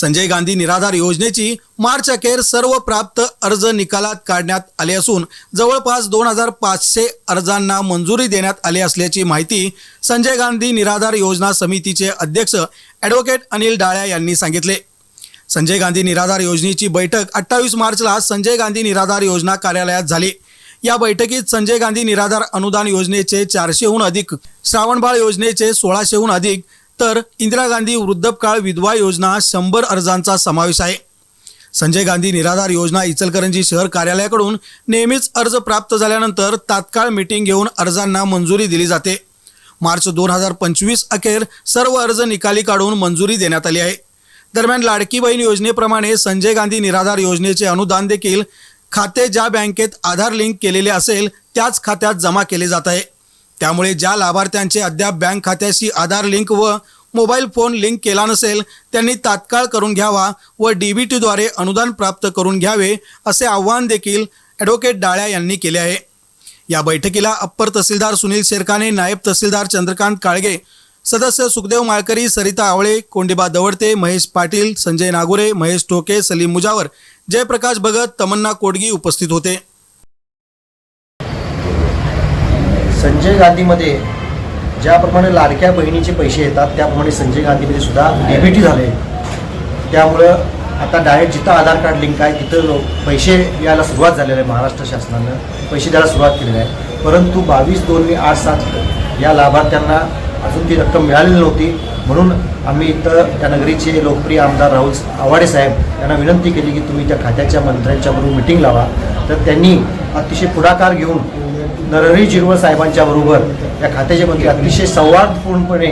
संजय गांधी निराधार योजनेची मार्च अखेर सर्व प्राप्त अर्ज निकालात काढण्यात आले असून जवळपास दोन हजार पाचशे अर्जांना मंजुरी देण्यात आली असल्याची माहिती संजय गांधी निराधार योजना समितीचे अध्यक्ष ॲडव्होकेट अनिल डाळ्या यांनी सांगितले. संजय गांधी निराधार योजनेची बैठक अठ्ठावीस मार्चला संजय गांधी निराधार योजना कार्यालयात झाली. या बैठकीत संजय गांधी निराधार अनुदान योजनेचे चारशेहून अधिक श्रावणबाळ योजनेचे सोळाशेहून अधिक तर इंदिरा गांधी वृद्धपकाळ विधवा योजना शंभर अर्जांचा समावेश आहे. संजय गांधी निराधार योजना इचलकरंजी शहर कार्यालयाकडून नेहमीच अर्ज प्राप्त झाल्यानंतर तात्काळ मीटिंग घेऊन अर्जांना मंजुरी दिली जाते. मार्च दोन हजार पंचवीस अखेर सर्व अर्ज निकाली काढून मंजुरी देण्यात आली आहे. दरम्यान लाडकी बहीण योजनेप्रमाणे संजय गांधी निराधार योजनेचे अनुदान देखील खाते ज्या बँकेत आधार लिंक केलेले असेल त्याच खात्यात जमा केले जात आहे. त्यामुळे ज्या लाभार्थ्यांचे अद्याप बँक खात्याशी आधार लिंक व मोबाईल फोन लिंक केला नसेल त्यांनी तात्काळ करून घ्यावा व डी बी टीद्वारे अनुदान प्राप्त करून घ्यावे असे आवाहन देखील ॲडव्होकेट डाळ्या यांनी केले आहे. या बैठकीला अप्पर तहसीलदार सुनील शेरकाने नायब तहसीलदार चंद्रकांत काळगे सदस्य सुखदेव माळकरी सरिता आवळे कोंडिबा दवडते महेश पाटील संजय नागोरे महेश टोके सलीम मुजावर जयप्रकाश भगत तमन्ना कोडगी उपस्थित होते. संजय गांधीमध्ये ज्याप्रमाणे लाडक्या बहिणीचे पैसे येतात त्याप्रमाणे संजय गांधीमध्ये सुद्धा डेबिटी झाले. त्यामुळं आता डायरेक्ट जिथं आधार कार्ड लिंक आहे तिथं लोक पैसे यायला सुरुवात झालेली आहे महाराष्ट्र शासनानं. पैसे द्यायला सुरुवात केलेली आहे. परंतु बावीस दोन मे आठ सात या लाभार्थ्यांना अजून ती रक्कम मिळालेली नव्हती. म्हणून आम्ही इथं त्या नगरीचे लोकप्रिय आमदार राहुल आवाडे साहेब यांना विनंती केली की तुम्ही त्या खात्याच्या मंत्र्यांच्याबरोबर मिटिंग लावा. तर त्यांनी अतिशय पुढाकार घेऊन नरहरी जिरवळ साहेबांच्या बरोबर या खात्याचे मंत्री अतिशय संवादपूर्णपणे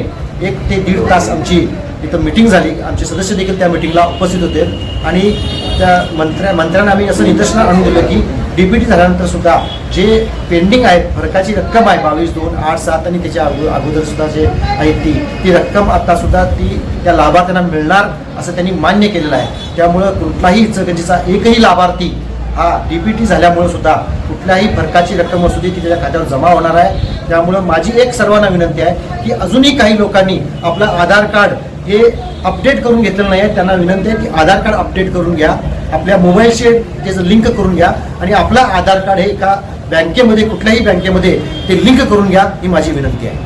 एक ते दीड तास आमची इथं मिटिंग झाली. आमचे सदस्य देखील त्या मिटिंगला उपस्थित होते. आणि त्या मंत्र्या मंत्र्यांना आम्ही असं निदर्शनात आणून दिलं की डीपीटी झाल्यानंतर सुद्धा जे पेंडिंग आहेत फरकाची रक्कम आहे बावीस दोन आठ सात आणि त्याच्या अगो अगोदर सुद्धा जे आहे ती ती रक्कम आता सुद्धा ती त्या लाभार्थ्यांना मिळणार असं त्यांनी मान्य केलेलं आहे. त्यामुळं कुठलाही इचलकरंजीचा एकही लाभार्थी हा डीपीटी झाल्यामुळे सुद्धा कुठल्याही फरकाची रक्कम असू दे ती त्याच्या खात्यावर जमा होणार आहे. त्यामुळं माझी एक सर्वांना विनंती आहे की अजूनही काही लोकांनी आपलं आधार कार्ड हे अपडेट करून घेतलेलं नाही आहे. त्यांना विनंती आहे की आधार कार्ड अपडेट करून घ्या. आपल्या मोबाईलशी त्याचं लिंक करून घ्या आणि आपलं आधार कार्ड हे एका बँकेमध्ये कुठल्याही बँकेमध्ये ते लिंक करून घ्या ही माझी विनंती आहे.